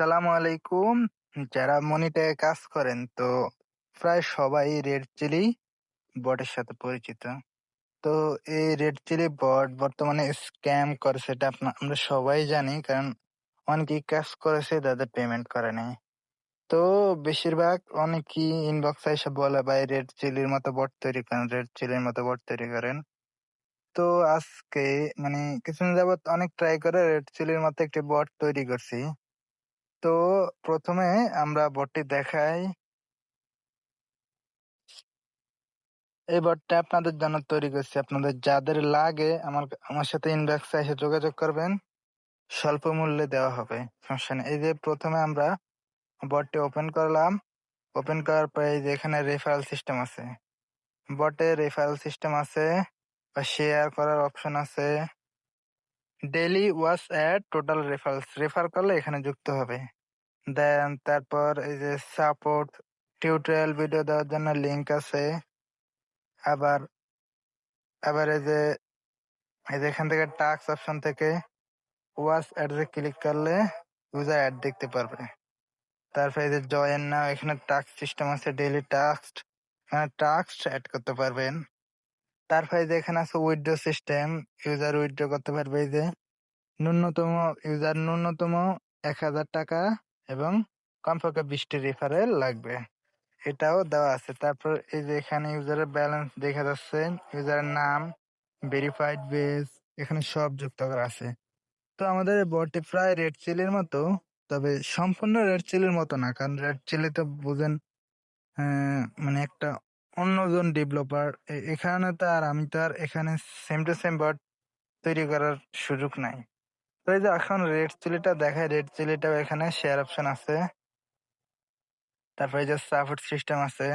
আসসালামু আলাইকুম। যারা মনিটে কাজ করেন, তো প্রায় সবাই রেড চিলি বটের সাথে পরিচিত। তো এই রেড চিলি বট বর্তমানে স্ক্যাম করে সেটা আপনা- আমরা সবাই জানি, কারণ অনেকেই কাজ করেছে, তাদের পেমেন্ট করে নাই। তো বেশিরভাগ অনেকেই ইনবক্স এসে বলে, ভাই, রেড চিলির মতো বট তৈরি করেন, রেড চিলির মতো বট তৈরি করেন। তো আজকে মানে কিছুদিন যাবত অনেক ট্রাই করে রেড চিলির মতো একটি বট তৈরি করছি। তো প্রথমে আমরা বটটি দেখাই। এই বটটা আপনাদের জন্য তৈরি করছি। আপনাদের যাদের লাগে আমার আমার সাথে ইনবক্সে এসে যোগাযোগ করবেন। স্বল্প মূল্যে দেওয়া হবে। সমস্যা নেই। এই যে প্রথমে আমরা বটটি ওপেন করলাম। ওপেন করার পরে এই যে এখানে রেফারেল সিস্টেম আছে। বটে রেফারেল সিস্টেম আছে বা শেয়ার করার অপশন আছে। Daily watch ad total referrals refer করলে এখানে যুক্ত হবে। দেন তারপর এই যে সাপোর্ট টিউটোরিয়াল ভিডিও দেওয়ার জন্য লিংক আছে। আবার আবার এই যে এই যে এখান থেকে টাক্স অপশন থেকে ওয়াচ অ্যাড এ ক্লিক করলে ইউজার অ্যাড দেখতে পারবে। তারপরে এই যে জয়েন নাও এখানে টাস্ক সিস্টেম আছে ডেইলি টাস্ক এখানে টাস্ক অ্যাড করতে পারবেন। তারপরে যে এখানে আছে উইথড্র সিস্টেম ইউজার উইথড্র করতে পারবে এই যে। ন্যূনতম ইউজার ন্যূনতম এক হাজার টাকা এবং কমপক্ষে বিশটি রেফারেল লাগবে। এটাও দেওয়া আছে। তারপর এই যে এখানে ইউজারের ব্যালেন্স দেখা যাচ্ছে ইউজারের নাম ভেরিফাইড বেস এখানে সব যুক্ত করা আছে। তো আমাদের বটটি প্রায় রেড চিলির মতো, তবে সম্পূর্ণ রেড চিলির মতো না, কারণ রেড চিলি তো বুঝেন মানে একটা অন্যজন ডেভেলপার এখানে তো আর আমি তো আর এখানে সেম টু সেম বট তৈরি করার সুযোগ নাই। তো যে এখন রেড চিলিটা দেখায় রেড চিলিটাও এখানে শেয়ার অপশন আছে। তারপরে যে সাপোর্ট সিস্টেম আছে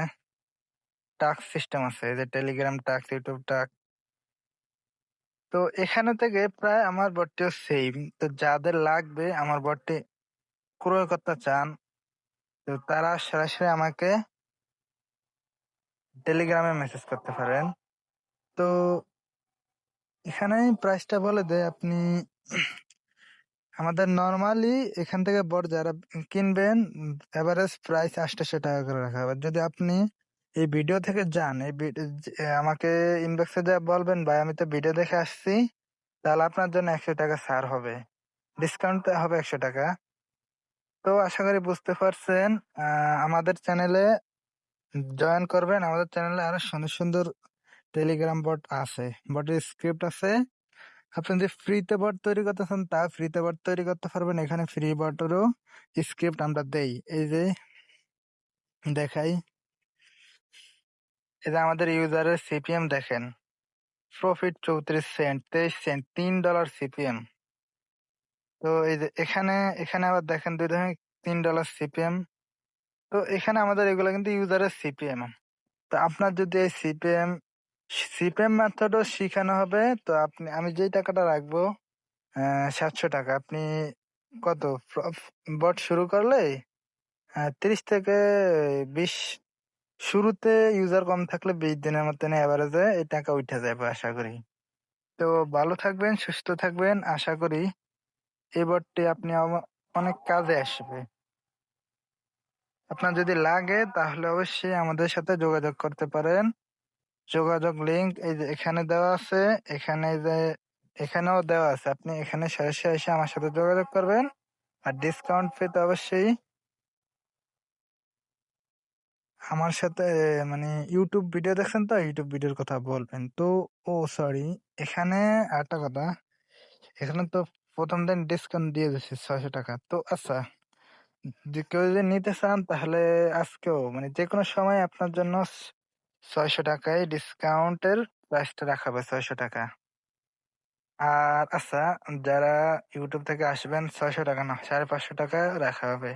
টাস্ক সিস্টেম আছে যে টেলিগ্রাম টাস্ক ইউটিউব টাস্ক তো এখানে থেকে প্রায় আমার বটটিও সেম তো যাদের লাগবে, আমার বটটি ক্রয় করতে চান, তো তারা সরাসরি আমাকে টেলিগ্রামে মেসেজ করতে পারেন। তো এখানে প্রাইসটা বলে দেয়, আপনি আমাদের নর্মালি এখান থেকে বড় যারা কিনবেন এভারেজ প্রাইস আটশোশো টাকা করে রাখা হবে। যদি আপনি এই ভিডিও থেকে যান, এই আমাকে ইনবক্সে যা বলবেন, ভাই, আমি তো ভিডিও দেখে আসছি, তাহলে আপনার জন্য একশো টাকা ছাড় হবে। ডিসকাউন্ট হবে একশো টাকা। তো আশা করি বুঝতে পারছেন আমাদের চ্যানেলে জয়েন করবেন। আমাদের চ্যানেলে আরও সুন্দর সুন্দর টেলিগ্রাম বট আছে। বটের স্ক্রিপ্ট আছে। আপনি যে ফ্রিতে বট তৈরি করতেছেন, তা ফ্রিতে বট তৈরি করতে পারবেন। এখানে ফ্রি বটেরও স্ক্রিপ্ট আমরা দেই। এই যে, দেখাই। এই যে আমাদের ইউজারের সিপিএম দেখেন। প্রফিট চৌত্রিশ সেন্ট তেইশ সেন্ট তিন ডলার সিপিএম তো এই যে এখানে এখানে আবার দেখেন দুই দশমিক তিন ডলার সিপিএম তো এখানে আমাদের এগুলো কিন্তু ইউজারের সিপিএম তো আপনার যদি এই সিপিএম সিপিএম মেথডও শিখানো হবে। তো আপনি, আমি যেই টাকাটা রাখব সাতশো টাকা, আপনি কত? বট শুরু করলে তিরিশ থেকে বিশ শুরুতে ইউজার কম থাকলে বিশ দিনের মতন এভারেজে এই টাকা উঠে যাবে, আশা করি। তো ভালো থাকবেন, সুস্থ থাকবেন, আশা করি এই বটটি আপনি অনেক কাজে আসবে। আপনার যদি লাগে, তাহলে অবশ্যই আমাদের সাথে যোগাযোগ করতে পারেন। যোগাযোগ লিংক এই যে এখানে দেওয়া আছে, এখানে যে, এখানেও দেওয়া আছে। আপনি এখানে সরাসরি এসে আমার সাথে যোগাযোগ করবেন আর ডিসকাউন্ট পেতে অবশ্যই আমার সাথে মানে ইউটিউব ভিডিও দেখছেন তো? ইউটিউব ভিডিওর কথা বলবেন। তো, ও সরি এখানে একটা কথা, এখানে তো প্রথম দিন ডিসকাউন্ট দিয়ে দিচ্ছে ছয়শো টাকা। তো আচ্ছা কেউ যদি নিতে চান তাহলে আজকেও মানে যে কোনো সময় আপনার জন্য ছয়শো টাকায় ডিসকাউন্টের প্রাইসটা রাখা হবে ছয়শো টাকা। আর আচ্ছা যারা ইউটিউব থেকে আসবেন, ছয়শো টাকা না, সাড়ে পাঁচশো টাকা রাখা হবে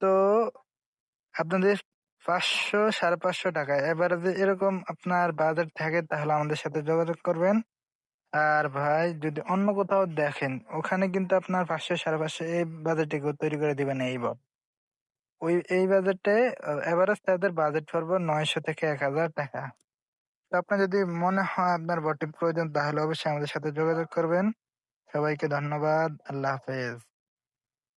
তো আপনাদের পাঁচশো, সাড়ে পাঁচশো টাকা, এবার যদি এরকম আপনার বাজেট থাকে, তাহলে আমাদের সাথে যোগাযোগ করবেন। আর ভাই, যদি অন্য কোথাও দেখেন, ওখানে কিন্তু আপনার পাঁচশো, সাড়ে পাঁচশো এই বাজেটে তৈরি করে দিবেন এই বট ওই, এই বাজেটে এভারেজ তাদের বাজেট পড়বে নয়শো থেকে এক হাজার টাকা। তো আপনার যদি মনে হয় আপনার বটির প্রয়োজন, তাহলে অবশ্যই আমাদের সাথে যোগাযোগ করবেন। সবাইকে ধন্যবাদ, আল্লাহ হাফেজ।